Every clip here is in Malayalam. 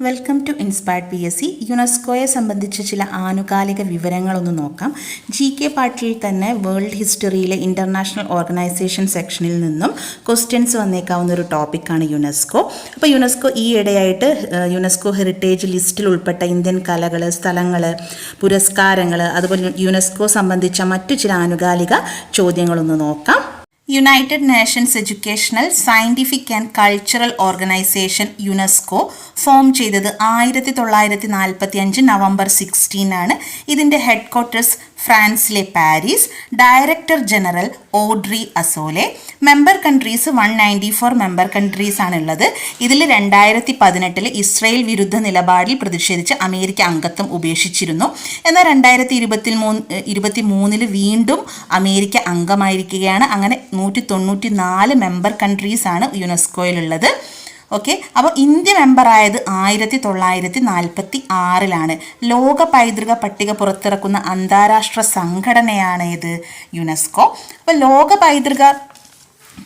Welcome to inspired P S C യുനെസ്കോയെ സംബന്ധിച്ച ചില ആനുകാലിക വിവരങ്ങളൊന്ന് നോക്കാം. ജി കെ പാർട്ടിൽ തന്നെ വേൾഡ് ഹിസ്റ്ററിയിലെ ഇന്റർനാഷണൽ ഓർഗനൈസേഷൻ സെക്ഷനിൽ നിന്നും ക്വസ്റ്റ്യൻസ് വന്നേക്കാവുന്ന ഒരു ടോപ്പിക്കാണ് യുനെസ്കോ അപ്പോൾ യുനെസ്കോ ഈ ഇടയായിട്ട് യുനെസ്കോ ഹെറിറ്റേജ് ലിസ്റ്റിൽ ഉൾപ്പെട്ട ഇന്ത്യൻ കലകൾ സ്ഥലങ്ങൾ പുരസ്കാരങ്ങൾ അതുപോലെ യുനെസ്കോ സംബന്ധിച്ച മറ്റു ചില ആനുകാലിക ചോദ്യങ്ങളൊന്ന് നോക്കാം. United Nations Educational Scientific and Cultural Organization UNESCO form ചെയ്തത് ആയിരത്തി തൊള്ളായിരത്തി നാൽപ്പത്തി അഞ്ച് നവംബർ സിക്സ്റ്റീൻ ആണ്. ഇതിന്റെ ഹെഡ് ക്വാർട്ടേഴ്സ് ഫ്രാൻസിലെ Paris director general Audrey Azoulay. Member countries one ninety four member countries ആണുള്ളത്. ഇതിൽ രണ്ടായിരത്തി പതിനെട്ടിൽ ഇസ്രയേൽ വിരുദ്ധ നിലപാടിൽ പ്രതിഷേധിച്ച് അമേരിക്ക അംഗത്വം ഉപേക്ഷിച്ചിരുന്നു. എന്നാൽ രണ്ടായിരത്തി ഇരുപത്തി മൂന്ന് ഇരുപത്തി മൂന്നിൽ വീണ്ടും അമേരിക്ക അംഗമായിരിക്കുകയാണ്. അങ്ങനെ നൂറ്റി തൊണ്ണൂറ്റി നാല് മെമ്പർ കൺട്രീസ് ആണ് യുനെസ്കോയിലുള്ളത്. ഓക്കെ അപ്പോൾ ഇന്ത്യ മെമ്പറായത് ആയിരത്തി തൊള്ളായിരത്തി നാൽപ്പത്തി ആറിലാണ് ലോക പൈതൃക പട്ടിക പുറത്തിറക്കുന്ന അന്താരാഷ്ട്ര സംഘടനയാണ് ഇത് യുനെസ്കോ. അപ്പോൾ ലോക പൈതൃക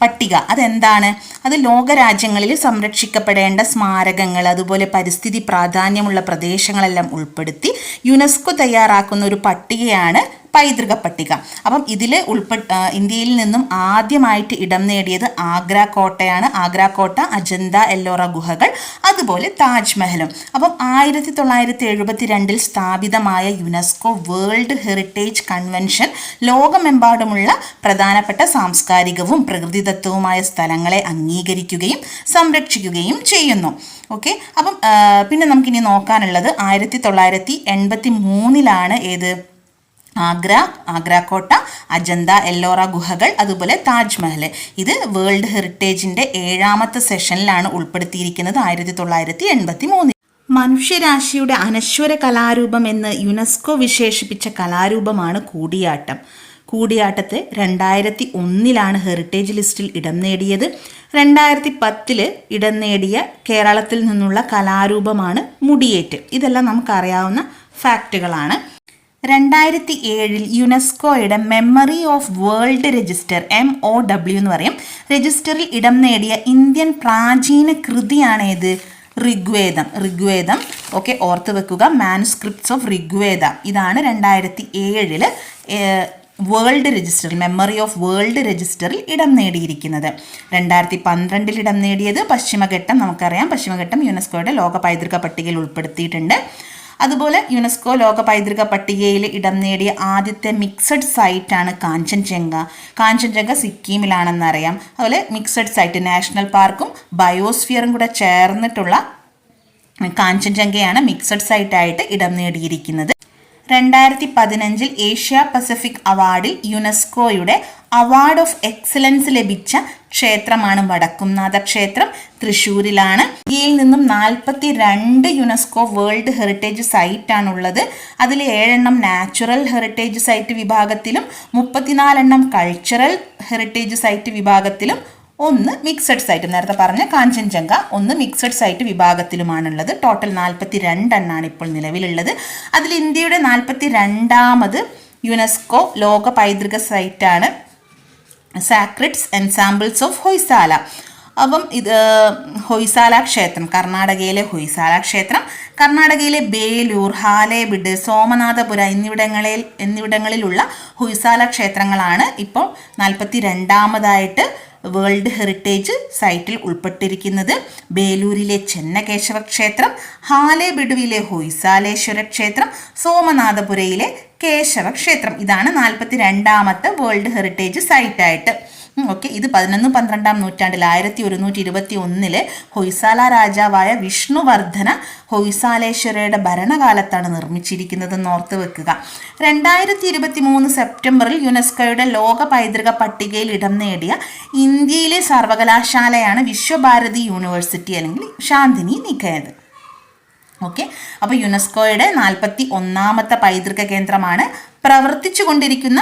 പട്ടിക അതെന്താണ്? അത് ലോകരാജ്യങ്ങളിൽ സംരക്ഷിക്കപ്പെടേണ്ട സ്മാരകങ്ങൾ അതുപോലെ പരിസ്ഥിതി പ്രാധാന്യമുള്ള പ്രദേശങ്ങളെല്ലാം ഉൾപ്പെടുത്തി യുനെസ്കോ തയ്യാറാക്കുന്ന ഒരു പട്ടികയാണ് പൈതൃക പട്ടിക. അപ്പം ഇതിൽ ഉൾപ്പെ ഇന്ത്യയിൽ നിന്നും ആദ്യമായിട്ട് ഇടം നേടിയത് ആഗ്ര കോട്ടയാണ്. ആഗ്ര കോട്ട അജന്ത എല്ലോറ ഗുഹകൾ അതുപോലെ താജ്മഹലും അപ്പം ആയിരത്തി തൊള്ളായിരത്തി എഴുപത്തി രണ്ടിൽ സ്ഥാപിതമായ യുനെസ്കോ വേൾഡ് ഹെറിറ്റേജ് കൺവെൻഷൻ ലോകമെമ്പാടുമുള്ള പ്രധാനപ്പെട്ട സാംസ്കാരികവും പ്രകൃതിദത്തവുമായ സ്ഥലങ്ങളെ അംഗീകരിക്കുകയും സംരക്ഷിക്കുകയും ചെയ്യുന്നു. ഓക്കെ? അപ്പം പിന്നെ നമുക്കിനി നോക്കാനുള്ളത് ആയിരത്തി തൊള്ളായിരത്തി എൺപത്തി മൂന്നിലാണ് ഏത്? ആഗ്ര ആഗ്ര കോട്ട അജന്ത എല്ലോറ ഗുഹകൾ അതുപോലെ താജ്മഹൽ ഇത് വേൾഡ് ഹെറിറ്റേജിന്റെ ഏഴാമത്തെ സെഷനിലാണ് ഉൾപ്പെടുത്തിയിരിക്കുന്നത് ആയിരത്തി തൊള്ളായിരത്തി എൺപത്തി മൂന്നിൽ മനുഷ്യരാശിയുടെ അനശ്വര കലാരൂപം എന്ന് യുനെസ്കോ വിശേഷിപ്പിച്ച കലാരൂപമാണ് കൂടിയാട്ടം. കൂടിയാട്ടത്തെ രണ്ടായിരത്തി ഒന്നിലാണ് ഹെറിറ്റേജ് ലിസ്റ്റിൽ ഇടം നേടിയത്. രണ്ടായിരത്തി പത്തിൽ ഇടം നേടിയ കേരളത്തിൽ നിന്നുള്ള കലാരൂപമാണ് മുടിയേറ്റ്. ഇതെല്ലാം നമുക്കറിയാവുന്ന ഫാക്റ്റുകളാണ്. രണ്ടായിരത്തി ഏഴിൽ യുനെസ്കോയുടെ memory of world register M O W എന്ന് പറയും. രജിസ്റ്ററിൽ ഇടം നേടിയ ഇന്ത്യൻ പ്രാചീന കൃതിയാണ് ഏത് ഋഗ്വേദം. ഋഗ്വേദം ഓക്കെ ഓർത്ത് വെക്കുക. Manuscripts of Rigveda. ഇതാണ് രണ്ടായിരത്തി ഏഴിൽ വേൾഡ് രജിസ്റ്ററിൽ മെമ്മറി ഓഫ് വേൾഡ് രജിസ്റ്ററിൽ ഇടം നേടിയിരിക്കുന്നത്. രണ്ടായിരത്തി പന്ത്രണ്ടിൽ ഇടം നേടിയത് പശ്ചിമഘട്ടം നമുക്കറിയാം. പശ്ചിമഘട്ടം യുനെസ്കോയുടെ ലോക പൈതൃക പട്ടികയിൽ ഉൾപ്പെടുത്തിയിട്ടുണ്ട്. അതുപോലെ യുനെസ്കോ ലോക പൈതൃക പട്ടികയിൽ ഇടം നേടിയ ആദ്യത്തെ മിക്സഡ് സൈറ്റാണ് കാഞ്ചൻജംഗ. കാഞ്ചൻജംഗ സിക്കിമിലാണെന്നറിയാം. അതുപോലെ മിക്സഡ് സൈറ്റ് നാഷണൽ പാർക്കും ബയോസ്ഫിയറും കൂടെ ചേർന്നിട്ടുള്ള കാഞ്ചൻജംഗയാണ് മിക്സഡ് സൈറ്റായിട്ട് ഇടം നേടിയിരിക്കുന്നത്. രണ്ടായിരത്തി പതിനഞ്ചിൽ ഏഷ്യ പസഫിക് അവാർഡിൽ യുനെസ്കോയുടെ അവാർഡ് ഓഫ് എക്സലൻസ് ലഭിച്ച ക്ഷേത്രമാണ് വടക്കുംനാഥ ക്ഷേത്രം. തൃശ്ശൂരിലാണ്. ഇന്ത്യയിൽ നിന്നും നാൽപ്പത്തി രണ്ട് യുനെസ്കോ വേൾഡ് ഹെറിറ്റേജ് സൈറ്റ് ആണുള്ളത്. അതിൽ ഏഴെണ്ണം നാച്ചുറൽ ഹെറിറ്റേജ് സൈറ്റ് വിഭാഗത്തിലും മുപ്പത്തിനാലെണ്ണം കൾച്ചറൽ ഹെറിറ്റേജ് സൈറ്റ് വിഭാഗത്തിലും ഒന്ന് മിക്സഡ് സൈറ്റ് നേരത്തെ പറഞ്ഞ കാഞ്ചൻജംഗ ഒന്ന് മിക്സഡ് സൈറ്റ് വിഭാഗത്തിലുമാണുള്ളത്. ടോട്ടൽ നാൽപ്പത്തി രണ്ടെണ്ണാണ് ഇപ്പോൾ നിലവിലുള്ളത്. അതിൽ ഇന്ത്യയുടെ നാൽപ്പത്തി രണ്ടാമത് യുനെസ്കോ ലോക പൈതൃക സൈറ്റാണ് സാക്രിഡ്സ് എൻസാമ്പിൾസ് ഓഫ് ഹൊയ്സാല അപ്പം ഇത് ഹൊയ്സാല ക്ഷേത്രം കർണാടകയിലെ ഹൊയ്സാല ക്ഷേത്രം കർണാടകയിലെ ബേലൂർ ഹാലേബിഡ് സോമനാഥപുര എന്നിവിടങ്ങളിൽ എന്നിവിടങ്ങളിലുള്ള ഹൊയ്സാല ക്ഷേത്രങ്ങളാണ് ഇപ്പോൾ നാൽപ്പത്തി രണ്ടാമതായിട്ട് വേൾഡ് ഹെറിറ്റേജ് സൈറ്റിൽ ഉൾപ്പെട്ടിരിക്കുന്നത്. ബേലൂരിലെ ചെന്നകേശവ ക്ഷേത്രം ഹാലേബിഡുവിലെ ഹൊയ്സാലേശ്വര ക്ഷേത്രം സോമനാഥപുരയിലെ കേശവ ക്ഷേത്രം ഇതാണ് നാൽപ്പത്തി രണ്ടാമത്തെ വേൾഡ് ഹെറിറ്റേജ് സൈറ്റ് ആയിട്ട് ഓക്കെ ഇത് പതിനൊന്ന് പന്ത്രണ്ടാം നൂറ്റാണ്ടിൽ ആയിരത്തി ഒരുന്നൂറ്റി ഇരുപത്തി ഒന്നിൽ ഹൊയ്സാല രാജാവായ വിഷ്ണുവർദ്ധന ഹൊയ്സാലേശ്വരയുടെ ഭരണകാലത്താണ് നിർമ്മിച്ചിരിക്കുന്നതെന്ന് ഓർത്ത് വെക്കുക. രണ്ടായിരത്തി ഇരുപത്തി മൂന്ന് സെപ്റ്റംബറിൽ യുനെസ്കോയുടെ ലോക പൈതൃക പട്ടികയിൽ ഇടം നേടിയ ഇന്ത്യയിലെ സർവകലാശാലയാണ് വിശ്വഭാരതി യൂണിവേഴ്സിറ്റി അല്ലെങ്കിൽ ശാന്തിനി നികേതൻ ഓക്കെ അപ്പോൾ യുനെസ്കോയുടെ നാൽപ്പത്തി ഒന്നാമത്തെ പൈതൃക കേന്ദ്രമാണ് പ്രവർത്തിച്ചു കൊണ്ടിരിക്കുന്ന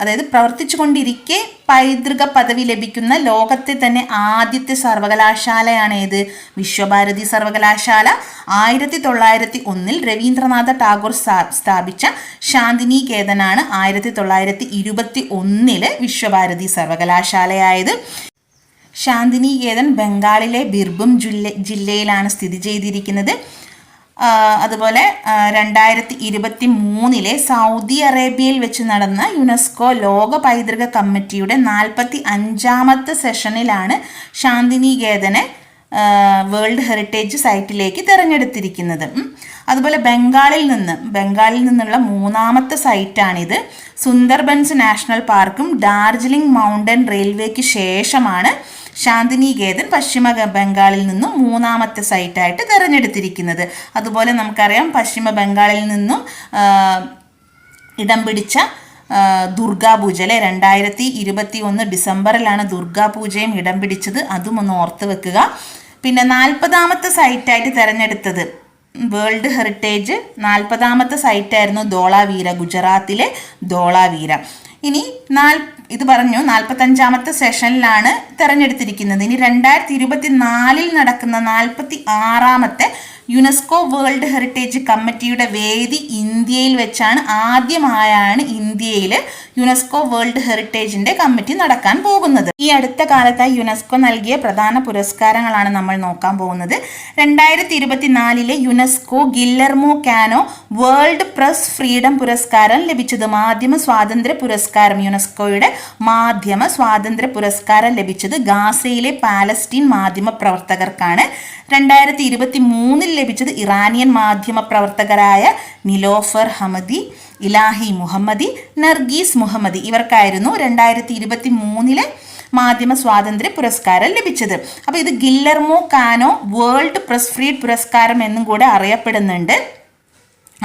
അതായത് പ്രവർത്തിച്ചു കൊണ്ടിരിക്കെ പൈതൃക പദവി ലഭിക്കുന്ന ലോകത്തെ തന്നെ ആദ്യത്തെ സർവകലാശാലയാണ് ഏത്? വിശ്വഭാരതി സർവകലാശാല. ആയിരത്തി തൊള്ളായിരത്തി ഒന്നിൽ രവീന്ദ്രനാഥ ടാഗോർ സ്ഥാപിച്ച ശാന്തിനികേതനാണ് ആയിരത്തി തൊള്ളായിരത്തി ഇരുപത്തി ഒന്നിൽ വിശ്വഭാരതി സർവകലാശാലയായത്. ശാന്തിനികേതൻ ബംഗാളിലെ ബിർഭും ജില്ല ജില്ലയിലാണ് സ്ഥിതി ചെയ്തിരിക്കുന്നത്. അതുപോലെ രണ്ടായിരത്തി ഇരുപത്തി മൂന്നിലെ സൗദി അറേബ്യയിൽ വെച്ച് നടന്ന യുനെസ്കോ ലോക പൈതൃക കമ്മിറ്റിയുടെ നാൽപ്പത്തി അഞ്ചാമത്തെ സെഷനിലാണ് ശാന്തിനികേതനെ വേൾഡ് ഹെറിറ്റേജ് സൈറ്റിലേക്ക് തിരഞ്ഞെടുത്തിരിക്കുന്നത്. അതുപോലെ ബംഗാളിൽ നിന്ന് ബംഗാളിൽ നിന്നുള്ള മൂന്നാമത്തെ സൈറ്റാണിത്. സുന്ദർബൻസ് നാഷണൽ പാർക്കും ഡാർജിലിംഗ് മൗണ്ടൻ റെയിൽവേക്ക് ശേഷമാണ് ശാന്തിനികേതൻ പശ്ചിമ ബംഗാളിൽ നിന്നും മൂന്നാമത്തെ സൈറ്റായിട്ട് തിരഞ്ഞെടുത്തിരിക്കുന്നത്. അതുപോലെ നമുക്കറിയാം പശ്ചിമ ബംഗാളിൽ നിന്നും ഇടം പിടിച്ച ദുർഗാ ദുർഗാപൂജ അല്ലെ രണ്ടായിരത്തി ഇരുപത്തി ഒന്ന് ഡിസംബറിലാണ് ദുർഗാപൂജയും ഇടം പിടിച്ചത്. അതും ഒന്ന് ഓർത്ത് വെക്കുക. പിന്നെ നാൽപ്പതാമത്തെ സൈറ്റായിട്ട് തിരഞ്ഞെടുത്തത് വേൾഡ് ഹെറിറ്റേജ്. നാൽപ്പതാമത്തെ സൈറ്റായിരുന്നു ധോളാവീര ഗുജറാത്തിലെ ധോളാവീര ഇനി നാൽ ഇത് പറഞ്ഞു നാൽപ്പത്തഞ്ചാമത്തെ സെഷനിലാണ് തിരഞ്ഞെടുത്തിരിക്കുന്നത്. ഇനി രണ്ടായിരത്തി ഇരുപത്തി നാലിൽ നടക്കുന്ന നാൽപ്പത്തി ആറാമത്തെ യുനെസ്കോ വേൾഡ് ഹെറിറ്റേജ് കമ്മിറ്റിയുടെ വേദി ഇന്ത്യയിൽ വെച്ചാണ് ആദ്യമായാണ് ഇന്ത്യയിൽ യുനെസ്കോ വേൾഡ് ഹെറിറ്റേജിന്റെ കമ്മിറ്റി നടക്കാൻ പോകുന്നത്. ഈ അടുത്ത കാലത്തായി യുനെസ്കോ നൽകിയ പ്രധാന പുരസ്കാരങ്ങളാണ് നമ്മൾ നോക്കാൻ പോകുന്നത്. രണ്ടായിരത്തി ഇരുപത്തിനാലിലെ UNESCO Guillermo Cano world press freedom പുരസ്കാരം ലഭിച്ചത്. മാധ്യമ സ്വാതന്ത്ര്യ പുരസ്കാരം യുനെസ്കോയുടെ മാധ്യമ സ്വാതന്ത്ര്യ പുരസ്കാരം ലഭിച്ചത് ഗാസയിലെ പാലസ്റ്റീൻ മാധ്യമ പ്രവർത്തകർക്കാണ് രണ്ടായിരത്തി ഇരുപത്തി മൂന്നിൽ ലഭിച്ചത് ഇറാനിയൻ മാധ്യമ പ്രവർത്തകരായ നിലോഫർ ഹമദി ഇലാഹി മുഹമ്മദി നർഗീസ് മുഹമ്മദി. ഇവർക്കായിരുന്നു രണ്ടായിരത്തി ഇരുപത്തി മൂന്നിലെ മാധ്യമ സ്വാതന്ത്ര്യ പുരസ്കാരം ലഭിച്ചത്. അപ്പോൾ ഇത് Guillermo Cano world press freedom പുരസ്കാരം എന്നും കൂടെ അറിയപ്പെടുന്നുണ്ട്.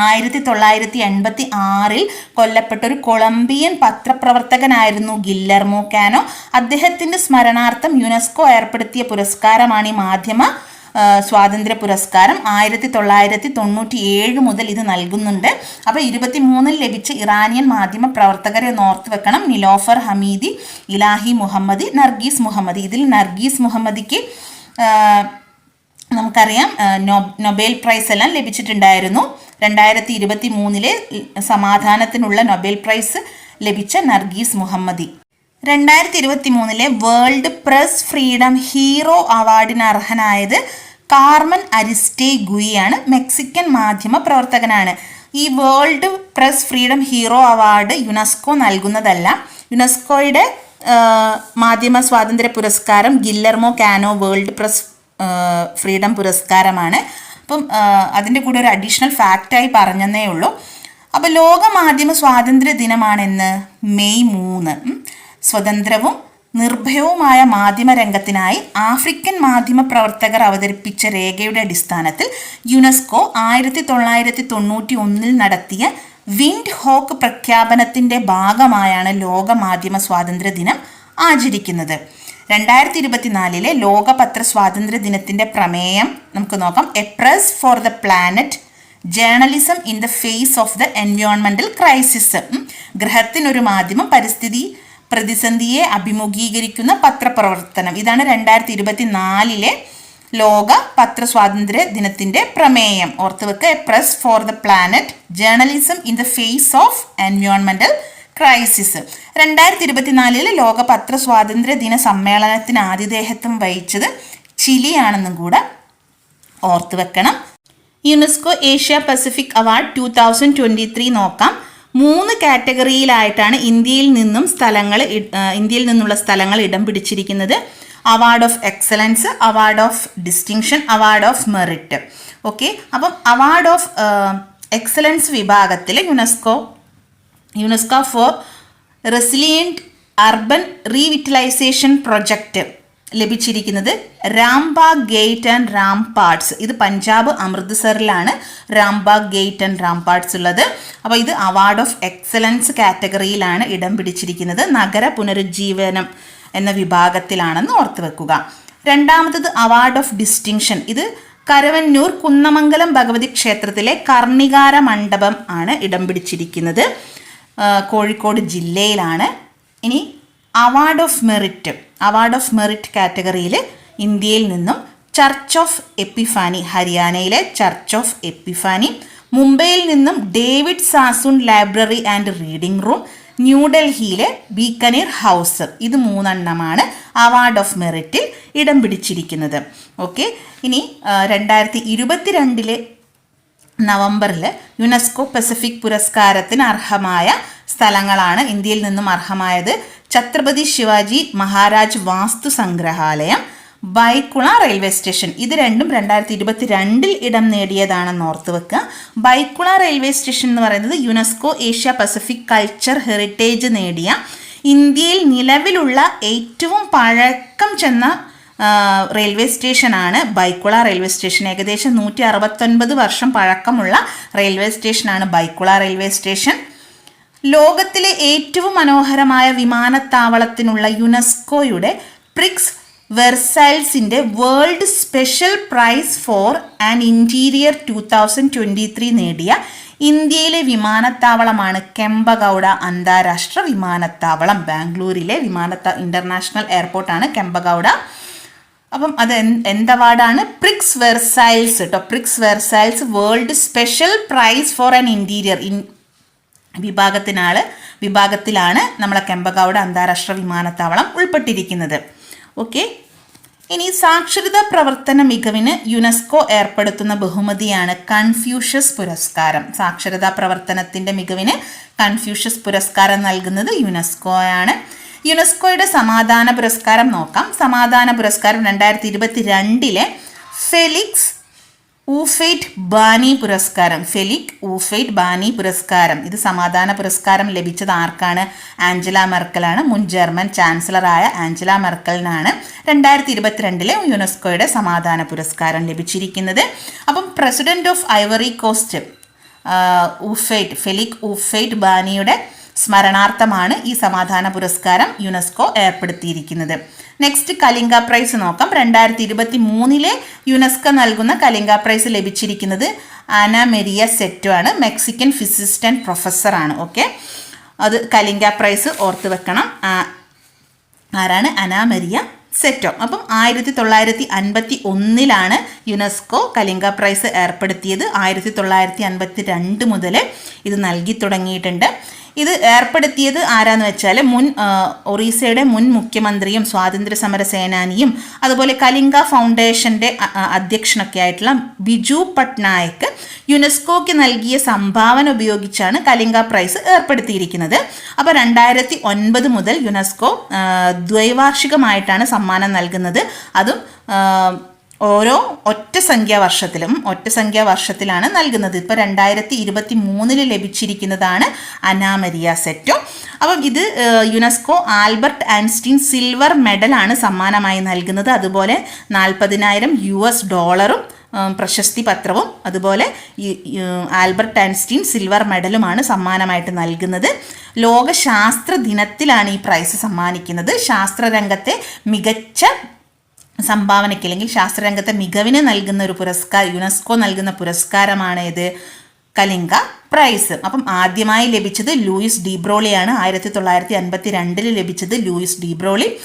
ആയിരത്തി തൊള്ളായിരത്തി എൺപത്തി ആറിൽ കൊല്ലപ്പെട്ട ഒരു കൊളംബിയൻ പത്രപ്രവർത്തകനായിരുന്നു ഗില്ലർമോ കാനോ. അദ്ദേഹത്തിന്റെ സ്മരണാർത്ഥം യുനെസ്കോ ഏർപ്പെടുത്തിയ പുരസ്കാരമാണ് ഈ മാധ്യമ സ്വാതന്ത്ര്യ പുരസ്കാരം ആയിരത്തി തൊള്ളായിരത്തി തൊണ്ണൂറ്റി ഏഴ് മുതൽ ഇത് നൽകുന്നുണ്ട്. അപ്പോൾ ഇരുപത്തി മൂന്നിൽ ലഭിച്ച ഇറാനിയൻ മാധ്യമ പ്രവർത്തകരെ നോർത്ത് വെക്കണം. നിലോഫർ ഹമീദി ഇലാഹി മുഹമ്മദി നർഗീസ് മുഹമ്മദി. ഇതിൽ നർഗീസ് മുഹമ്മദിക്ക് നമുക്കറിയാം നൊബേൽ പ്രൈസ് എല്ലാം ലഭിച്ചിട്ടുണ്ടായിരുന്നു. രണ്ടായിരത്തി ഇരുപത്തി മൂന്നിലെ സമാധാനത്തിനുള്ള നൊബേൽ പ്രൈസ് ലഭിച്ച നർഗീസ് മുഹമ്മദി. രണ്ടായിരത്തി ഇരുപത്തി മൂന്നിലെ വേൾഡ് പ്രസ് ഫ്രീഡം ഹീറോ അവാർഡിന് അർഹനായത് കാർമൻ അരിസ്റ്റേ ഗുയിയാണ് മെക്സിക്കൻ മാധ്യമ പ്രവർത്തകനാണ്. ഈ world press freedom hero award UNESCO നൽകുന്നതല്ല. യുനെസ്കോയുടെ മാധ്യമ സ്വാതന്ത്ര്യ പുരസ്കാരം Guillermo Cano world press freedom പുരസ്കാരമാണ്. അപ്പം അതിന്റെ കൂടെ ഒരു അഡീഷണൽ ഫാക്റ്റായി പറഞ്ഞതേ ഉള്ളൂ. അപ്പോൾ ലോക മാധ്യമ സ്വാതന്ത്ര്യ ദിനമാണെന്ന് മെയ് മൂന്ന്. സ്വതന്ത്രവും നിർഭയവുമായ മാധ്യമ രംഗത്തിനായി ആഫ്രിക്കൻ മാധ്യമ പ്രവർത്തകർ അവതരിപ്പിച്ച രേഖയുടെ അടിസ്ഥാനത്തിൽ യുനെസ്കോ ആയിരത്തി തൊള്ളായിരത്തി തൊണ്ണൂറ്റി ഒന്നിൽ നടത്തിയ വിൻഡ് ഹോക്ക് പ്രഖ്യാപനത്തിന്റെ ഭാഗമായാണ് ലോക മാധ്യമ സ്വാതന്ത്ര്യ ദിനം ആചരിക്കുന്നത്. രണ്ടായിരത്തി ഇരുപത്തിനാലിലെ ലോക പത്ര സ്വാതന്ത്ര്യ ദിനത്തിന്റെ പ്രമേയം നമുക്ക് നോക്കാം. A press for the planet journalism in the face of the എൻവയോൺമെന്റൽ crisis ഗ്രഹത്തിനൊരു മാധ്യമം പരിസ്ഥിതി പ്രതിസന്ധിയെ അഭിമുഖീകരിക്കുന്ന പത്രപ്രവർത്തനം. ഇതാണ് രണ്ടായിരത്തി ഇരുപത്തി നാലിലെ ലോക പത്രസ്വാതന്ത്ര്യ ദിനത്തിന്റെ പ്രമേയം. ഓർത്ത് വെക്കുക a press for the planet journalism in the face of എൻവയോൺമെന്റൽ crisis. രണ്ടായിരത്തി ഇരുപത്തിനാലിലെ ലോക പത്ര സ്വാതന്ത്ര്യ ദിന സമ്മേളനത്തിന് ആതിഥേയത്വം വഹിച്ചത് ചിലിയാണെന്നും കൂടെ ഓർത്തു വെക്കണം UNESCO Asia Pacific award two thousand twenty three നോക്കാം. മൂന്ന് കാറ്റഗറിയിലായിട്ടാണ് ഇന്ത്യയിൽ നിന്നും സ്ഥലങ്ങൾ ഇന്ത്യയിൽ നിന്നുള്ള സ്ഥലങ്ങൾ ഇടം പിടിച്ചിരിക്കുന്നത്. Award of excellence award of distinction award of merit okay അപ്പം അവാർഡ് ഓഫ് എക്സലൻസ് വിഭാഗത്തിൽ UNESCO UNESCO for resilient urban revitalization project ലഭിച്ചിരിക്കുന്നത് രാംബാഗ് ഗേറ്റ് ആൻഡ് റാംപാർട്സ് ഇത് പഞ്ചാബ് അമൃത്സറിലാണ് രാംബാഗ് ഗേറ്റ് ആൻഡ് റാംപാർട്സ് ഉള്ളത്. അപ്പോൾ ഇത് അവാർഡ് ഓഫ് എക്സലൻസ് കാറ്റഗറിയിലാണ് ഇടം പിടിച്ചിരിക്കുന്നത്. നഗര പുനരുജ്ജീവനം എന്ന വിഭാഗത്തിലാണെന്ന് ഓർത്ത് വെക്കുക. രണ്ടാമത്തത് അവാർഡ് ഓഫ് ഡിസ്റ്റിങ്ഷൻ ഇത് കരവന്നൂർ കുന്നമംഗലം ഭഗവതി ക്ഷേത്രത്തിലെ കർണികാര മണ്ഡപം ആണ് ഇടം പിടിച്ചിരിക്കുന്നത്. കോഴിക്കോട് ജില്ലയിലാണ്. ഇനി award of merit award of merit കാറ്റഗറിയിൽ ഇന്ത്യയിൽ നിന്നും ചർച്ച് ഓഫ് എപ്പിഫാനി ഹരിയാനയിലെ ചർച്ച് ഓഫ് എപ്പിഫാനി മുംബൈയിൽ നിന്നും David Sassoon library and reading room ന്യൂഡൽഹിയിലെ ബീക്കനീർ ഹൗസ് ഇത് മൂന്നെണ്ണമാണ് അവാർഡ് ഓഫ് മെറിറ്റിൽ ഇടം പിടിച്ചിരിക്കുന്നത്. ഓക്കെ ഇനി രണ്ടായിരത്തി ഇരുപത്തിരണ്ടിലെ നവംബറിൽ യുനെസ്കോ പസഫിക് പുരസ്കാരത്തിന് അർഹമായ സ്ഥലങ്ങളാണ് ഇന്ത്യയിൽ നിന്നും അർഹമായത്. Chhatrapati Shivaji Maharaj Vastu Sangrahalaya Byculla railway station. ഇത് രണ്ടും രണ്ടായിരത്തി ഇരുപത്തി രണ്ടിൽ ഇടം നേടിയതാണെന്ന് ഓർത്ത് വെക്കുക. ബൈക്കുള റെയിൽവേ സ്റ്റേഷൻ എന്ന് പറയുന്നത് UNESCO Asia Pacific culture heritage നേടിയ ഇന്ത്യയിൽ നിലവിലുള്ള ഏറ്റവും പഴക്കം ചെന്ന റെയിൽവേ സ്റ്റേഷനാണ് ബൈക്കുള റെയിൽവേ സ്റ്റേഷൻ. ഏകദേശം നൂറ്റി അറുപത്തൊൻപത് വർഷം പഴക്കമുള്ള റെയിൽവേ സ്റ്റേഷനാണ് ബൈക്കുള റെയിൽവേ സ്റ്റേഷൻ. ലോകത്തിലെ ഏറ്റവും മനോഹരമായ വിമാനത്താവളത്തിനുള്ള യുനെസ്കോയുടെ prix വെർസൈൽസിന്റെ world special prize for and interior two thousand twenty three നേടിയ ഇന്ത്യയിലെ വിമാനത്താവളമാണ് കെമ്പഗൗഡ അന്താരാഷ്ട്ര വിമാനത്താവളം. ബാംഗ്ലൂരിലെ വിമാനത്താ ഇന്റർനാഷണൽ എയർപോർട്ടാണ് കെമ്പഗൗഡ. അപ്പം അത് എന്ത് എന്ത് അവാർഡാണ്? പ്രിക്സ് വെർസൈൽസ് കേട്ടോ Prix Versailles world special prize for an interior in വിഭാഗത്തിലാണ് നമ്മളെ കെമ്പഗൗഡ അന്താരാഷ്ട്ര വിമാനത്താവളം ഉൾപ്പെട്ടിരിക്കുന്നത്. ഓക്കെ ഇനി സാക്ഷരതാ പ്രവർത്തന മികവിന് യുനെസ്കോ ഏർപ്പെടുത്തുന്ന ബഹുമതിയാണ് കൺഫ്യൂഷ്യസ് പുരസ്കാരം. സാക്ഷരതാ പ്രവർത്തനത്തിന്റെ മികവിന് കൺഫ്യൂഷ്യസ് പുരസ്കാരം നൽകുന്നത് യുനെസ്കോയാണ് യുനെസ്കോയുടെ സമാധാന പുരസ്കാരം നോക്കാം. സമാധാന പുരസ്കാരം രണ്ടായിരത്തി ഇരുപത്തി രണ്ടിലെ ഫെലിക്സ് ഊഫെയ്റ്റ് ബാനി പുരസ്കാരം ഫെലിക് ഊഫൈറ്റ് ബാനി പുരസ്കാരം. ഇത് സമാധാന പുരസ്കാരം ലഭിച്ചത് ആർക്കാണ്? ആഞ്ചല മെർക്കലാണ്. മുൻ ജർമ്മൻ ചാൻസലറായ ആഞ്ചല മെർക്കലിനാണ് രണ്ടായിരത്തി ഇരുപത്തിരണ്ടിലെ യുനെസ്കോയുടെ സമാധാന പുരസ്കാരം ലഭിച്ചിരിക്കുന്നത്. അപ്പം president of Ivory Coast Houphouet Felix Houphouet ബാനിയുടെ സ്മരണാർത്ഥമാണ് ഈ സമാധാന പുരസ്കാരം യുനെസ്കോ ഏർപ്പെടുത്തിയിരിക്കുന്നത്. നെക്സ്റ്റ് കലിംഗ പ്രൈസ് നോക്കാം. രണ്ടായിരത്തി ഇരുപത്തി മൂന്നിലെ യുനെസ്കോ നൽകുന്ന കലിംഗ പ്രൈസ് ലഭിച്ചിരിക്കുന്നത് ആന മെരിയ സെറ്റോ ആണ്. മെക്സിക്കൻ ഫിസിസ്റ്റ് ആൻഡ് പ്രൊഫസറാണ് ഓക്കെ അത് കലിംഗ പ്രൈസ് ഓർത്ത് വെക്കണം. ആരാണ്? അനാമരിയ സെറ്റോ. അപ്പം ആയിരത്തി തൊള്ളായിരത്തി അൻപത്തി ഒന്നിലാണ് യുനെസ്കോ കലിംഗ പ്രൈസ് ഏർപ്പെടുത്തിയത്. ആയിരത്തി തൊള്ളായിരത്തി അൻപത്തി രണ്ട് മുതൽ ഇത് നൽകി തുടങ്ങിയിട്ടുണ്ട്. ഇത് ഏർപ്പെടുത്തിയത് ആരാന്ന് വെച്ചാൽ മുൻ ഒറീസയുടെ മുൻ മുഖ്യമന്ത്രിയും സ്വാതന്ത്ര്യ സമര സേനാനിയും അതുപോലെ കലിംഗ ഫൗണ്ടേഷന്റെ അധ്യക്ഷനൊക്കെ ആയിട്ടുള്ള ബിജു പട്നായക് യുനെസ്കോയ്ക്ക് നൽകിയ സംഭാവന ഉപയോഗിച്ചാണ് കലിംഗ പ്രൈസ് ഏർപ്പെടുത്തിയിരിക്കുന്നത്. അപ്പോൾ രണ്ടായിരത്തി ഒൻപത് മുതൽ യുനെസ്കോ ദ്വൈവാർഷികമായിട്ടാണ് സമ്മാനം നൽകുന്നത്. അതും ഓരോ ഒറ്റ സംഖ്യാ വർഷത്തിലും ഒറ്റ സംഖ്യാ വർഷത്തിലാണ് നൽകുന്നത്. ഇപ്പോൾ രണ്ടായിരത്തി ഇരുപത്തി മൂന്നിൽ ലഭിച്ചിരിക്കുന്നതാണ് അനാമരിയ സെറ്റോ. അപ്പം ഇത് യുനെസ്കോ ആൽബർട്ട് ആൻസ്റ്റീൻ സിൽവർ മെഡലാണ് സമ്മാനമായി നൽകുന്നത്. അതുപോലെ നാൽപ്പതിനായിരം യു എസ് ഡോളറും പ്രശസ്തി പത്രവും അതുപോലെ ആൽബർട്ട് ആൻസ്റ്റീൻ സിൽവർ മെഡലുമാണ് സമ്മാനമായിട്ട് നൽകുന്നത്. ലോക ശാസ്ത്ര ദിനത്തിലാണ് ഈ പ്രൈസ് സമ്മാനിക്കുന്നത്. ശാസ്ത്രരംഗത്തെ മികച്ച സംഭാവനയ്ക്ക് അല്ലെങ്കിൽ ശാസ്ത്രരംഗത്തെ മികവിന് നൽകുന്ന ഒരു പുരസ്കാരം യുനെസ്കോ നൽകുന്ന പുരസ്കാരമാണ് ഇത് കലിംഗ പ്രൈസ്. അപ്പം ആദ്യമായി ലഭിച്ചത് ലൂയിസ് ഡീബ്രോളിയാണ് ആയിരത്തി തൊള്ളായിരത്തി അൻപത്തി രണ്ടിൽ ലഭിച്ചത് ലൂയിസ് ഡീബ്രോളി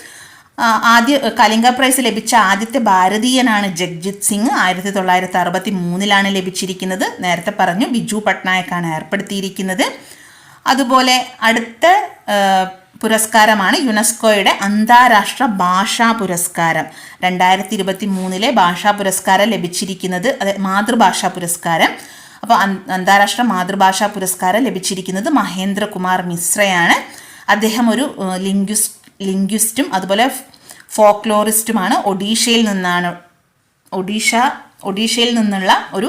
ആദ്യ കലിംഗ പ്രൈസ് ലഭിച്ച ആദ്യത്തെ ഭാരതീയനാണ് ജഗ്ജിത് സിംഗ്. ആയിരത്തി തൊള്ളായിരത്തി അറുപത്തി മൂന്നിലാണ് ലഭിച്ചിരിക്കുന്നത്. നേരത്തെ പറഞ്ഞു ബിജു പട്നായക്കാണ് ഏർപ്പെടുത്തിയിരിക്കുന്നത്. അതുപോലെ അടുത്ത പുരസ്കാരമാണ് യുനെസ്കോയുടെ അന്താരാഷ്ട്ര ഭാഷാ പുരസ്കാരം. രണ്ടായിരത്തി ഇരുപത്തി മൂന്നിലെ ഭാഷാ പുരസ്കാരം ലഭിച്ചിരിക്കുന്നത് അത് മാതൃഭാഷാ പുരസ്കാരം. അപ്പോൾ അന്താരാഷ്ട്ര മാതൃഭാഷാ പുരസ്കാരം ലഭിച്ചിരിക്കുന്നത് മഹേന്ദ്രകുമാർ മിശ്രയാണ്. അദ്ദേഹം ഒരു ലിംഗ്വിസ് ലിംഗ്വിസ്റ്റും അതുപോലെ ഫോക്ലോറിസ്റ്റുമാണ്. ഒഡീഷയിൽ നിന്നാണ് ഒഡീഷ ഒഡീഷയിൽ നിന്നുള്ള ഒരു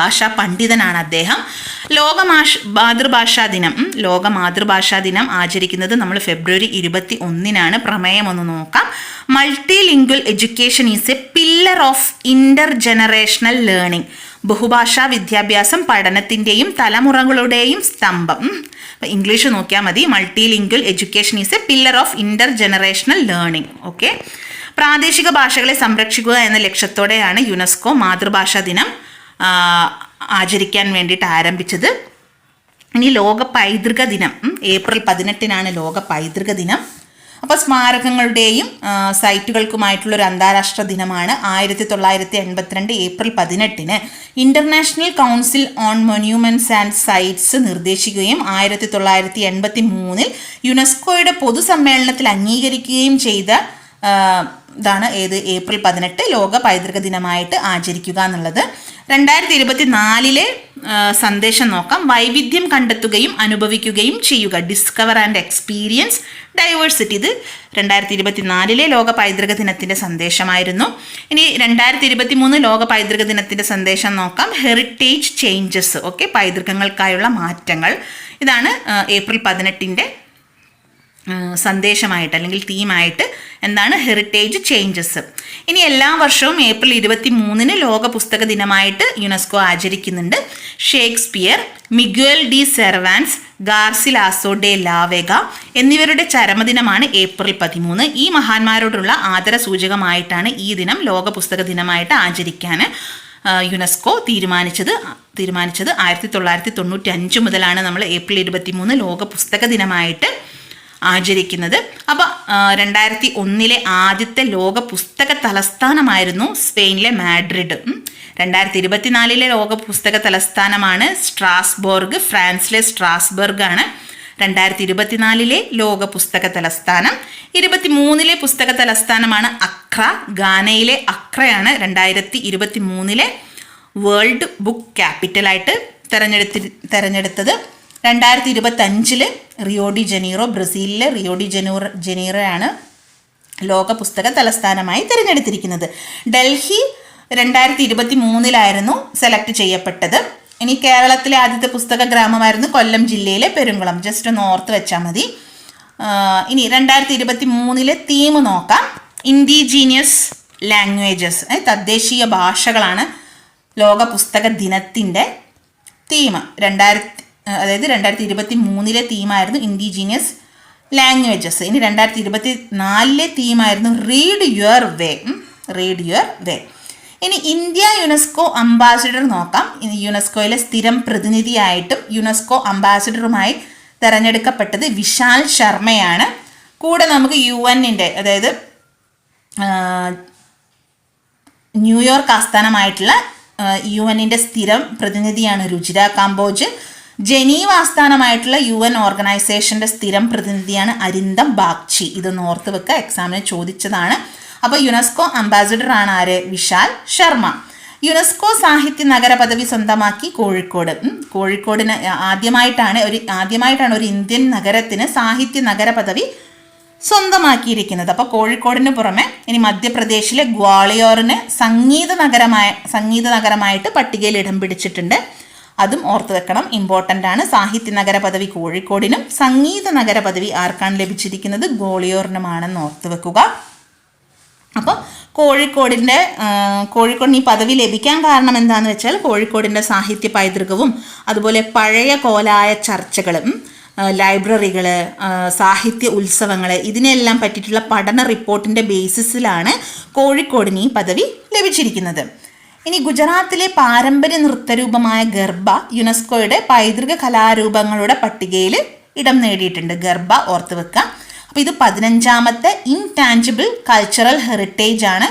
ഭാഷാ പണ്ഡിതനാണ് അദ്ദേഹം. ലോകമാഷ മാതൃഭാഷാ ദിനം ലോക മാതൃഭാഷാ ദിനം ആചരിക്കുന്നത് നമ്മൾ ഫെബ്രുവരി ഇരുപത്തി ഒന്നിനാണ് പ്രമേയം ഒന്ന് നോക്കാം. Multilingual education is a pillar of intergenerational learning ബഹുഭാഷാ വിദ്യാഭ്യാസം പഠനത്തിന്റെയും തലമുറകളുടെയും സ്തംഭം ഇംഗ്ലീഷ് നോക്കിയാൽ മതി. Multilingual education is a pillar of intergenerational learning okay പ്രാദേശിക ഭാഷകളെ സംരക്ഷിക്കുക എന്ന ലക്ഷ്യത്തോടെയാണ് യുനെസ്കോ മാതൃഭാഷാ ദിനം ആചരിക്കാൻ വേണ്ടിയിട്ട് ആരംഭിച്ചത്. ഇനി ലോക പൈതൃക ദിനം ഏപ്രിൽ പതിനെട്ടിനാണ് ലോക പൈതൃക ദിനം. അപ്പോൾ സ്മാരകങ്ങളുടെയും സൈറ്റുകൾക്കുമായിട്ടുള്ള ഒരു അന്താരാഷ്ട്ര ദിനമാണ് ആയിരത്തി തൊള്ളായിരത്തി എൺപത്തിരണ്ട് ഏപ്രിൽ പതിനെട്ടിന്. International Council on Monuments and Sites നിർദ്ദേശിക്കുകയും ആയിരത്തി തൊള്ളായിരത്തി എൺപത്തി മൂന്നിൽ യുനെസ്കോയുടെ പൊതുസമ്മേളനത്തിൽ അംഗീകരിക്കുകയും ചെയ്ത ഇതാണ് ഏത് ഏപ്രിൽ പതിനെട്ട് ലോക പൈതൃക ദിനമായിട്ട് ആചരിക്കുക എന്നുള്ളത്. രണ്ടായിരത്തി ഇരുപത്തി നാലിലെ സന്ദേശം നോക്കാം. വൈവിധ്യം കണ്ടെത്തുകയും അനുഭവിക്കുകയും ചെയ്യുക. ഡിസ്കവർ ആൻഡ് എക്സ്പീരിയൻസ് ഡൈവേഴ്സിറ്റി ഇത് രണ്ടായിരത്തി ഇരുപത്തി നാലിലെ ലോക പൈതൃക ദിനത്തിന്റെ സന്ദേശമായിരുന്നു. ഇനി രണ്ടായിരത്തി ഇരുപത്തി മൂന്ന് ലോക പൈതൃക ദിനത്തിന്റെ സന്ദേശം നോക്കാം. Heritage changes okay? പൈതൃകങ്ങൾക്കായുള്ള മാറ്റങ്ങൾ. ഇതാണ് ഏപ്രിൽ പതിനെട്ടിന്റെ സന്ദേശമായിട്ട് അല്ലെങ്കിൽ തീമായിട്ട് എന്താണ് ഹെറിറ്റേജ് ചേഞ്ചസ് ഇനി എല്ലാ വർഷവും ഏപ്രിൽ ഇരുപത്തി മൂന്നിന് ലോക പുസ്തക ദിനമായിട്ട് UNESCO ആചരിക്കുന്നുണ്ട്. Shakespeare Miguel de Cervantes Garcilaso de la Vega എന്നിവരുടെ ചരമദിനമാണ് ഏപ്രിൽ പതിമൂന്ന്. ഈ മഹാന്മാരോടുള്ള ആദര സൂചകമായിട്ടാണ് ഈ ദിനം ലോക പുസ്തക ദിനമായിട്ട് ആചരിക്കാൻ യുനെസ്കോ തീരുമാനിച്ചത്. തീരുമാനിച്ചത് ആയിരത്തി തൊള്ളായിരത്തി തൊണ്ണൂറ്റി അഞ്ച് മുതലാണ് നമ്മൾ ഏപ്രിൽ ഇരുപത്തി മൂന്ന് ലോക പുസ്തക ദിനമായിട്ട് ആചരിക്കുന്നത്. അപ്പോൾ രണ്ടായിരത്തി ഒന്നിലെ ആദ്യത്തെ ലോക പുസ്തക തലസ്ഥാനമായിരുന്നു സ്പെയിനിലെ മാഡ്രിഡ്. രണ്ടായിരത്തി ഇരുപത്തിനാലിലെ ലോക പുസ്തക തലസ്ഥാനമാണ് സ്ട്രാസ്ബോർഗ് ഫ്രാൻസിലെ സ്ട്രാസ്ബർഗ് ആണ് രണ്ടായിരത്തി ഇരുപത്തിനാലിലെ ലോക പുസ്തക തലസ്ഥാനം. ഇരുപത്തി മൂന്നിലെ പുസ്തക തലസ്ഥാനമാണ് അക്ര ഗാനയിലെ അക്രയാണ് രണ്ടായിരത്തി ഇരുപത്തി മൂന്നിലെ വേൾഡ് ബുക്ക് ക്യാപിറ്റലായിട്ട് തെരഞ്ഞെടുത്തി തെരഞ്ഞെടുത്തത്. രണ്ടായിരത്തി ഇരുപത്തി അഞ്ചിൽ റിയോ ഡി ജനീറോ ബ്രസീലിലെ റിയോഡി ജനൂർ ജനീറോ ജനീറോയാണ് ലോക പുസ്തക തലസ്ഥാനമായി തിരഞ്ഞെടുത്തിരിക്കുന്നത്. ഡൽഹി രണ്ടായിരത്തി ഇരുപത്തി മൂന്നിലായിരുന്നു സെലക്ട് ചെയ്യപ്പെട്ടത്. ഇനി കേരളത്തിലെ ആദ്യത്തെ പുസ്തക ഗ്രാമമായിരുന്നു കൊല്ലം ജില്ലയിലെ പെരുങ്കുളം ജസ്റ്റ് ഒന്ന് ഓർത്ത് വെച്ചാൽ മതി. ഇനി രണ്ടായിരത്തി ഇരുപത്തി മൂന്നിലെ തീം നോക്കാം ഇൻഡിജീനിയസ് ലാംഗ്വേജസ് തദ്ദേശീയ ഭാഷകളാണ് ലോക പുസ്തക ദിനത്തിന്റെ തീം രണ്ടായിരത്തി അതായത് രണ്ടായിരത്തി ഇരുപത്തി മൂന്നിലെ തീമായിരുന്നു ഇൻഡിജീനിയസ് ലാംഗ്വേജസ് ഇനി രണ്ടായിരത്തി ഇരുപത്തി നാലിലെ തീമായിരുന്നു read your way read your way ഇനി ഇന്ത്യ യുനെസ്കോ അംബാസിഡർ നോക്കാം. ഇനി യുനെസ്കോയിലെ സ്ഥിരം പ്രതിനിധിയായിട്ടും യുനെസ്കോ അംബാസിഡറുമായി തെരഞ്ഞെടുക്കപ്പെട്ടത് വിശാൽ ശർമ്മയാണ്. കൂടെ നമുക്ക് യു എന്നിന്റെ അതായത് ന്യൂയോർക്ക് ആസ്ഥാനമായിട്ടുള്ള യു എന്നിന്റെ സ്ഥിരം പ്രതിനിധിയാണ് രുചിര കാംബോജ്. ജനീവ് ആസ്ഥാനമായിട്ടുള്ള യു എൻ ഓർഗനൈസേഷന്റെ സ്ഥിരം പ്രതിനിധിയാണ് അരിന്തം ബാഗ്ചി. ഇതൊന്ന് ഓർത്ത് വെക്കുക എക്സാമിന് ചോദിച്ചതാണ്. അപ്പോൾ യുനെസ്കോ അംബാസിഡർ ആണ് ആര്? വിശാൽ ശർമ്മ. യുനെസ്കോ സാഹിത്യ നഗര പദവി സ്വന്തമാക്കി കോഴിക്കോട്. കോഴിക്കോടിന് ആദ്യമായിട്ടാണ് ഒരു ആദ്യമായിട്ടാണ് ഒരു ഇന്ത്യൻ നഗരത്തിന് സാഹിത്യ നഗര പദവി സ്വന്തമാക്കിയിരിക്കുന്നത്. അപ്പോൾ കോഴിക്കോടിന് പുറമെ ഇനി മധ്യപ്രദേശിലെ ഗ്വാളിയോറിന് സംഗീത നഗരമായ സംഗീത നഗരമായിട്ട് പട്ടികയിൽ ഇടം പിടിച്ചിട്ടുണ്ട്. അതും ഓർത്തു വെക്കണം. ഇമ്പോർട്ടന്റ് ആണ്. സാഹിത്യ നഗര പദവി കോഴിക്കോടിനും സംഗീത നഗര പദവി ആർക്കാണ് ലഭിച്ചിരിക്കുന്നത്? ഗോളിയോറിനുമാണെന്ന് ഓർത്തു വെക്കുക. അപ്പോൾ കോഴിക്കോടിന്റെ കോഴിക്കോടിന് ഈ പദവി ലഭിക്കാൻ കാരണം എന്താണെന്ന് വെച്ചാൽ കോഴിക്കോടിന്റെ സാഹിത്യ പൈതൃകവും അതുപോലെ പഴയ കോലായ ചർച്ചകളും ലൈബ്രറികൾ സാഹിത്യ ഉത്സവങ്ങൾ ഇതിനെല്ലാം പറ്റിയിട്ടുള്ള പഠന റിപ്പോർട്ടിന്റെ ബേസിസിലാണ് കോഴിക്കോടിന് ഈ പദവി ലഭിച്ചിരിക്കുന്നത്. ഇനി ഗുജറാത്തിലെ പാരമ്പര്യ നൃത്തരൂപമായ ഗർബ യുനെസ്കോയുടെ പൈതൃക കലാരൂപങ്ങളുടെ പട്ടികയിൽ ഇടം നേടിയിട്ടുണ്ട്. ഗർബ ഓർത്ത് വെക്കാം. അപ്പോൾ ഇത് പതിനഞ്ചാമത്തെ ഇൻടാഞ്ചിബിൾ കൾച്ചറൽ ഹെറിറ്റേജ് ആണ്.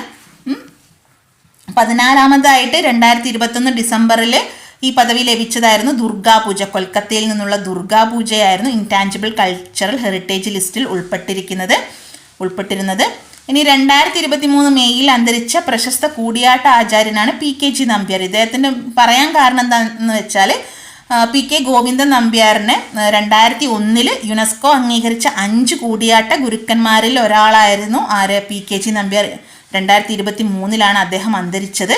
പതിനാലാമതായിട്ട് രണ്ടായിരത്തി ഇരുപത്തൊന്ന് ഡിസംബറിൽ ഈ പദവി ലഭിച്ചതായിരുന്നു ദുർഗാ പൂജ കൊൽക്കത്തയിൽ നിന്നുള്ള ദുർഗാ പൂജയായിരുന്നു ഇൻടാഞ്ചിബിൾ കൾച്ചറൽ ഹെറിറ്റേജ് ലിസ്റ്റിൽ ഉൾപ്പെട്ടിരിക്കുന്നത്. ഉൾപ്പെട്ടിരുന്നത്. ഇനി രണ്ടായിരത്തി ഇരുപത്തി മൂന്ന് മെയ്യിൽ അന്തരിച്ച പ്രശസ്ത കൂടിയാട്ട ആചാര്യനാണ് പി കെ ജി നമ്പ്യാർ. ഇദ്ദേഹത്തിന്റെ പറയാൻ കാരണം എന്താണെന്ന് വെച്ചാൽ പി കെ ഗോവിന്ദൻ നമ്പ്യാറിനെ രണ്ടായിരത്തി ഒന്നിൽ യുനെസ്കോ അംഗീകരിച്ച അഞ്ച് കൂടിയാട്ട ഗുരുക്കന്മാരിൽ ഒരാളായിരുന്നു ആര്? P K G Nambiar. രണ്ടായിരത്തി ഇരുപത്തി മൂന്നിലാണ് അദ്ദേഹം അന്തരിച്ചത്.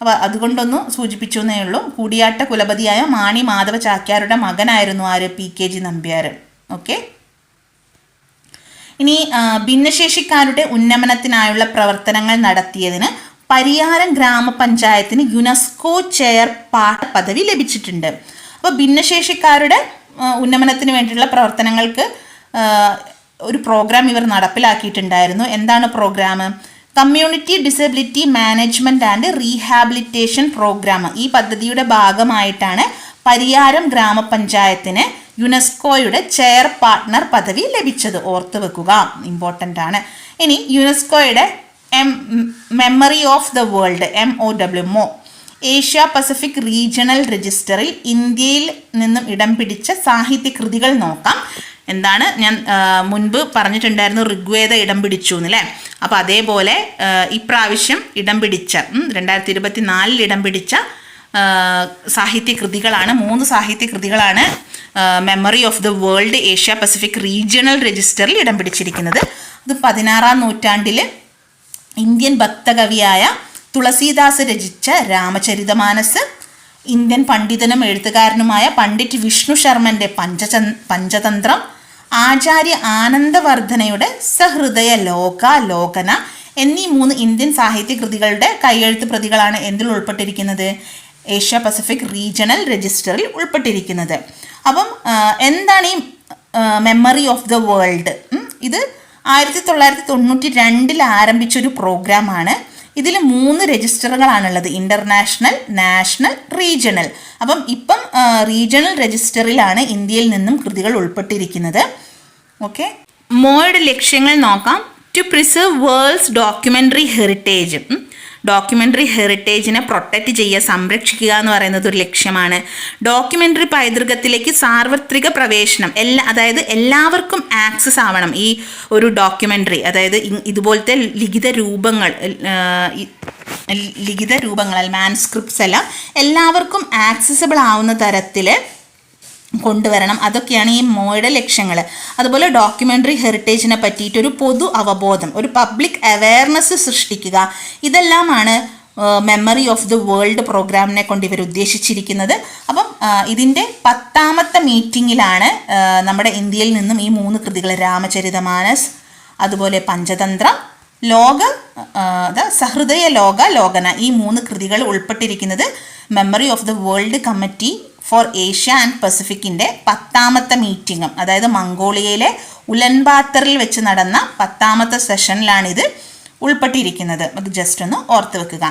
അപ്പോൾ അതുകൊണ്ടൊന്നും സൂചിപ്പിച്ചു എന്നേ ഉള്ളൂ. കൂടിയാട്ട കുലപതിയായ മാണി മാധവ ചാക്യാരുടെ മകനായിരുന്നു ആര്? P K G Nambiar. Okay? ഇനി ഭിന്നശേഷിക്കാരുടെ ഉന്നമനത്തിനായുള്ള പ്രവർത്തനങ്ങൾ നടത്തിയതിന് പരിയാരം ഗ്രാമപഞ്ചായത്തിന് യുനെസ്കോ ചെയർ പാട്ട് പദവി ലഭിച്ചിട്ടുണ്ട്. അപ്പോൾ ഭിന്നശേഷിക്കാരുടെ ഉന്നമനത്തിന് വേണ്ടിയുള്ള പ്രവർത്തനങ്ങൾക്ക് ഒരു പ്രോഗ്രാം ഇവർ നടപ്പിലാക്കിയിട്ടുണ്ടായിരുന്നു. എന്താണ് program? Community disability management and rehabilitation program. ഈ പദ്ധതിയുടെ ഭാഗമായിട്ടാണ് പരിയാരം ഗ്രാമപഞ്ചായത്തിന് യുനെസ്കോയുടെ ചെയർ പാർട്ട്ണർ പദവി ലഭിച്ചത് ഓർത്തു വെക്കുക. ഇമ്പോർട്ടന്റ് ആണ്. ഇനി യുനെസ്കോയുടെ M memory of the world M O W MO Asia Pacific regional രജിസ്റ്ററിൽ ഇന്ത്യയിൽ നിന്നും ഇടം പിടിച്ച സാഹിത്യ കൃതികൾ നോക്കാം. എന്താണ്? ഞാൻ മുൻപ് പറഞ്ഞിട്ടുണ്ടായിരുന്നു ഋഗ്വേദ ഇടം പിടിച്ചു എന്നല്ലേ അപ്പോൾ അതേപോലെ ഇപ്രാവശ്യം ഇടം പിടിച്ച രണ്ടായിരത്തി ഇരുപത്തി നാലിൽ ഇടം പിടിച്ച ആ, സാഹിത്യ കൃതികളാണ്. മൂന്ന് സാഹിത്യകൃതികളാണ് memory of the world Asia Pacific regional രജിസ്റ്ററിൽ ഇടം പിടിച്ചിരിക്കുന്നത്. അത് പതിനാറാം നൂറ്റാണ്ടിൽ ഇന്ത്യൻ ഭക്തകവിയായ തുളസീദാസ് രചിച്ച രാമചരിതമാനസ് ഇന്ത്യൻ പണ്ഡിതനും എഴുത്തുകാരനുമായ പണ്ഡിറ്റ് വിഷ്ണു ശർമ്മന്റെ പഞ്ചച പഞ്ചതന്ത്രം ആചാര്യ ആനന്ദവർദ്ധനയുടെ സഹൃദയ ലോക ലോകന എന്നീ മൂന്ന് ഇന്ത്യൻ സാഹിത്യകൃതികളുടെ കൈയെഴുത്ത് പ്രതികളാണ് എന്തിൽ ഉൾപ്പെട്ടിരിക്കുന്നത്? ഏഷ്യ പസഫിക് റീജിയണൽ രജിസ്റ്ററിൽ ഉൾപ്പെട്ടിരിക്കുന്നത്. അപ്പം എന്താണ് ഈ മെമ്മറി ഓഫ് ദ വേൾഡ് ഇത് ആയിരത്തി തൊള്ളായിരത്തി തൊണ്ണൂറ്റി രണ്ടിൽ ആരംഭിച്ചൊരു പ്രോഗ്രാമാണ്. ഇതിൽ മൂന്ന് രജിസ്റ്ററുകളാണുള്ളത്. ഇന്റർനാഷണൽ നാഷണൽ റീജിയണൽ അപ്പം ഇപ്പം റീജിയണൽ രജിസ്റ്ററിലാണ് ഇന്ത്യയിൽ നിന്നും കൃതികൾ ഉൾപ്പെട്ടിരിക്കുന്നത്. ഓക്കെ. മോയുടെ ലക്ഷ്യങ്ങൾ നോക്കാം. To preserve world's documentary heritage documentary ഹെറിറ്റേജിനെ protect ചെയ്യുക സംരക്ഷിക്കുക എന്ന് പറയുന്നത് ഒരു ലക്ഷ്യമാണ്. ഡോക്യുമെന്ററി പൈതൃകത്തിലേക്ക് സാർവത്രിക പ്രവേശനം എല്ലാ അതായത് എല്ലാവർക്കും ആക്സസ് ആവണം ഈ ഒരു ഡോക്യുമെന്ററി അതായത് ഇതുപോലത്തെ ലിഖിത രൂപങ്ങൾ ലിഖിത രൂപങ്ങൾ മാൻസ്ക്രിപ്റ്റ്സ് എല്ലാം എല്ലാവർക്കും ആക്സസിബിൾ ആവുന്ന തരത്തിൽ കൊണ്ടുവരണം. അതൊക്കെയാണ് ഈ മോയുടെ ലക്ഷ്യങ്ങൾ അതുപോലെ ഡോക്യുമെന്ററി ഹെറിറ്റേജിനെ പറ്റിയിട്ട് ഒരു പൊതു അവബോധം ഒരു പബ്ലിക് അവയർനെസ് സൃഷ്ടിക്കുക. ഇതെല്ലാമാണ് മെമ്മറി ഓഫ് ദി വേൾഡ് പ്രോഗ്രാമിനെ കൊണ്ട് ഇവർ ഉദ്ദേശിച്ചിരിക്കുന്നത്. അപ്പം ഇതിന്റെ പത്താമത്തെ മീറ്റിങ്ങിലാണ് നമ്മുടെ ഇന്ത്യയിൽ നിന്നും ഈ മൂന്ന് കൃതികൾ രാമചരിതമാനസ് അതുപോലെ പഞ്ചതന്ത്രം ലോക സഹൃദയ ലോക ലോകന ഈ മൂന്ന് കൃതികൾ ഉൾപ്പെട്ടിരിക്കുന്നത് memory of the world committee for Asia and പസഫിക്കിന്റെ പത്താമത്തെ മീറ്റിങ്ങും അതായത് മംഗോളിയയിലെ ഉലൻബാത്തറിൽ വെച്ച് നടന്ന പത്താമത്തെ സെഷനിലാണിത് ഉൾപ്പെട്ടിരിക്കുന്നത്. നമുക്ക് ജസ്റ്റ് ഒന്ന് ഓർത്ത് വെക്കുക.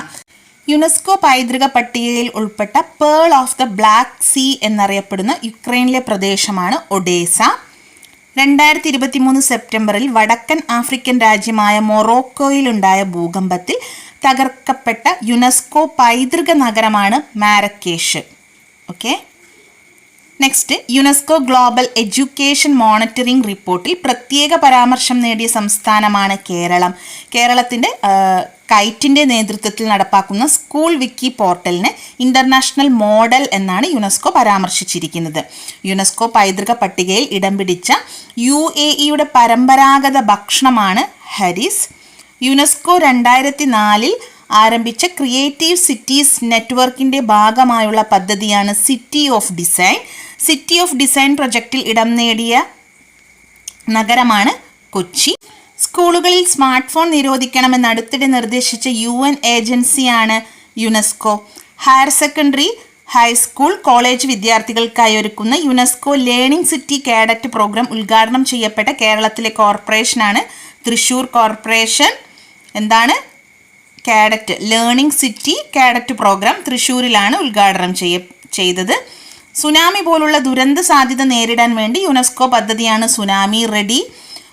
യുനെസ്കോ പൈതൃക പട്ടികയിൽ ഉൾപ്പെട്ട pearl of the black sea എന്നറിയപ്പെടുന്ന യുക്രൈനിലെ പ്രദേശമാണ് ഒഡേസ രണ്ടായിരത്തി ഇരുപത്തി മൂന്ന് സെപ്റ്റംബറിൽ വടക്കൻ ആഫ്രിക്കൻ രാജ്യമായ മൊറോക്കോയിലുണ്ടായ ഭൂകമ്പത്തിൽ തകർക്കപ്പെട്ട യുനെസ്കോ പൈതൃക നഗരമാണ് Marrakesh. Okay next UNESCO global education monitoring റിപ്പോർട്ടിൽ പ്രത്യേക പരാമർശം നേടിയ സംസ്ഥാനമാണ് കേരളം. കേരളത്തിന്റെ കൈറ്റിന്റെ നേതൃത്വത്തിൽ നടപ്പാക്കുന്ന സ്കൂൾ വിക്കി പോർട്ടലിന് ഇന്റർനാഷണൽ മോഡൽ എന്നാണ് യുനെസ്കോ പരാമർശിച്ചിരിക്കുന്നത്. യുനെസ്കോ പൈതൃക പട്ടികയിൽ ഇടം പിടിച്ച യു എ ഇയുടെ പരമ്പരാഗത ഭക്ഷണമാണ് ഹരിസ്. യുനെസ്കോ രണ്ടായിരത്തി നാലിൽ ആരംഭിച്ച ക്രിയേറ്റീവ് സിറ്റീസ് നെറ്റ്വർക്കിന്റെ ഭാഗമായുള്ള പദ്ധതിയാണ് city of design city of design പ്രൊജക്റ്റിൽ ഇടം നേടിയ നഗരമാണ് കൊച്ചി. സ്കൂളുകളിൽ സ്മാർട്ട് ഫോൺ നിരോധിക്കണമെന്ന് അടുത്തിടെ നിർദ്ദേശിച്ച യു എൻ ഏജൻസിയാണ് UNESCO. Higher secondary high school college വിദ്യാർത്ഥികൾക്കായി ഒരുക്കുന്ന UNESCO learning city cadet program ഉദ്ഘാടനം ചെയ്യപ്പെട്ട കേരളത്തിലെ കോർപ്പറേഷനാണ് തൃശൂർ കോർപ്പറേഷൻ എന്താണ്? Cadet learning city cadet program തൃശ്ശൂരിലാണ് ഉദ്ഘാടനം ചെയ്യ ചെയ്തത്. സുനാമി പോലുള്ള ദുരന്ത സാധ്യത നേരിടാൻ വേണ്ടി യുനെസ്കോ പദ്ധതിയാണ് സുനാമി റെഡി.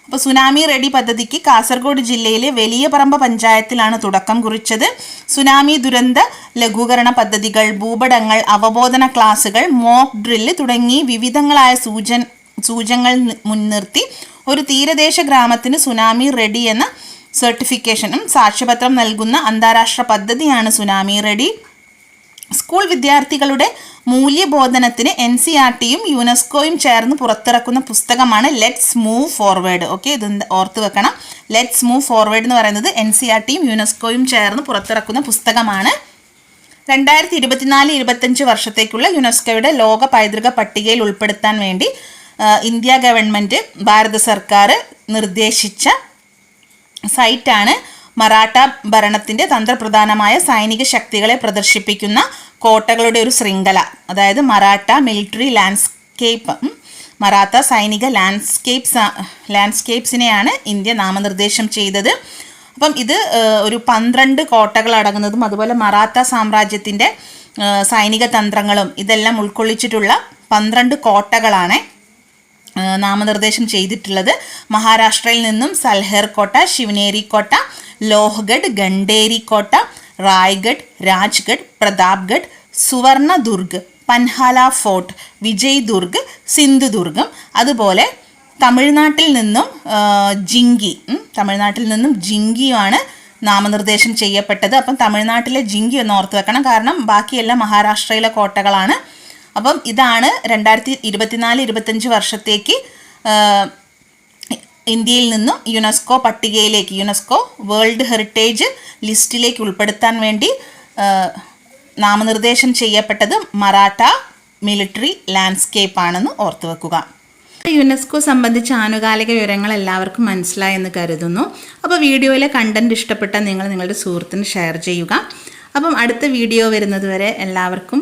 അപ്പോൾ സുനാമി റെഡി പദ്ധതിക്ക് കാസർഗോഡ് ജില്ലയിലെ വലിയ പറമ്പ പഞ്ചായത്തിലാണ് തുടക്കം കുറിച്ചത്. സുനാമി ദുരന്ത ലഘൂകരണ പദ്ധതികൾ ഭൂപടങ്ങൾ അവബോധന ക്ലാസുകൾ മോക്ക് ഡ്രില്ല് തുടങ്ങി വിവിധങ്ങളായ സൂചൻ സൂചങ്ങൾ മുൻനിർത്തി ഒരു തീരദേശ ഗ്രാമത്തിന് സുനാമി റെഡി എന്ന സർട്ടിഫിക്കേഷനും സാക്ഷ്യപത്രം നൽകുന്ന അന്താരാഷ്ട്ര പദ്ധതിയാണ് സുനാമി റെഡി. സ്കൂൾ വിദ്യാർത്ഥികളുടെ മൂല്യബോധനത്തിന് എൻ സി ആർ ടിയും യുനെസ്കോയും ചേർന്ന് പുറത്തിറക്കുന്ന പുസ്തകമാണ് ലെറ്റ്സ് മൂവ് ഫോർവേഡ് ഓക്കെ ഇത് ഓർത്ത് വെക്കണം. ലെറ്റ്സ് മൂവ് ഫോർവേഡ് എന്ന് പറയുന്നത് എൻ സി ആർ ടിയും യുനെസ്കോയും ചേർന്ന് പുറത്തിറക്കുന്ന പുസ്തകമാണ്. രണ്ടായിരത്തി ഇരുപത്തിനാല് ഇരുപത്തഞ്ച് വർഷത്തേക്കുള്ള യുനെസ്കോയുടെ ലോക പൈതൃക പട്ടികയിൽ ഉൾപ്പെടുത്താൻ വേണ്ടി ഇന്ത്യ ഗവൺമെന്റ് ഭാരത സർക്കാർ നിർദ്ദേശിച്ച സൈറ്റാണ് മറാഠ ഭരണത്തിന്റെ തന്ത്രപ്രധാനമായ സൈനിക ശക്തികളെ പ്രദർശിപ്പിക്കുന്ന കോട്ടകളുടെ ഒരു ശൃംഖല. അതായത് മറാഠ മിലിറ്ററി ലാൻഡ്സ്കേപ്പ് മറാത്ത സൈനിക ലാൻഡ്സ്കേപ്സ് ലാൻഡ്സ്കേപ്സിനെയാണ് ഇന്ത്യ നാമനിർദ്ദേശം ചെയ്തത്. അപ്പം ഇത് ഒരു പന്ത്രണ്ട് കോട്ടകൾ അടങ്ങുന്നതും അതുപോലെ മറാത്ത സാമ്രാജ്യത്തിന്റെ സൈനിക തന്ത്രങ്ങളും ഇതെല്ലാം ഉൾക്കൊള്ളിച്ചിട്ടുള്ള പന്ത്രണ്ട് കോട്ടകളാണ് നാമനിർദ്ദേശം ചെയ്തിട്ടുള്ളത് മഹാരാഷ്ട്രയിൽ നിന്നും സൽഹർ കോട്ട ശിവനേരി കോട്ട ലോഹ്ഗഡ് ഗണ്ടേരി കോട്ട റായ്ഗഡ് രാജ്ഗഡ് പ്രതാപ്ഗഡ് സുവർണ ദുർഗ് പൻഹാല ഫോർട്ട് വിജയ് ദുർഗ് സിന്ധുദുർഗം അതുപോലെ തമിഴ്നാട്ടിൽ നിന്നും ജിങ്കി തമിഴ്നാട്ടിൽ നിന്നും ജിങ്കിയുമാണ് നാമനിർദ്ദേശം ചെയ്യപ്പെട്ടത്. അപ്പം തമിഴ്നാട്ടിലെ ജിങ്കി ഒന്ന് ഓർത്ത് വെക്കണം. കാരണം ബാക്കിയെല്ലാം മഹാരാഷ്ട്രയിലെ കോട്ടകളാണ്. അപ്പം ഇതാണ് രണ്ടായിരത്തി ഇരുപത്തിനാല് ഇരുപത്തഞ്ച് വർഷത്തേക്ക് ഇന്ത്യയിൽ നിന്നും യുനെസ്കോ പട്ടികയിലേക്ക് യുനെസ്കോ വേൾഡ് ഹെറിറ്റേജ് ലിസ്റ്റിലേക്ക് ഉൾപ്പെടുത്താൻ വേണ്ടി നാമനിർദ്ദേശം ചെയ്യപ്പെട്ടത് മറാഠ മിലിറ്ററി ലാൻഡ്സ്കേപ്പ് ആണെന്ന് ഓർത്തു വെക്കുക. യുനെസ്കോ സംബന്ധിച്ച ആനുകാലിക വിവരങ്ങൾ എല്ലാവർക്കും മനസ്സിലായെന്ന് കരുതുന്നു. അപ്പോൾ വീഡിയോയിലെ കണ്ടന്റ് ഇഷ്ടപ്പെട്ട നിങ്ങൾ നിങ്ങളുടെ സുഹൃത്തിന് ഷെയർ ചെയ്യുക. അപ്പം അടുത്ത വീഡിയോ വരുന്നതുവരെ എല്ലാവർക്കും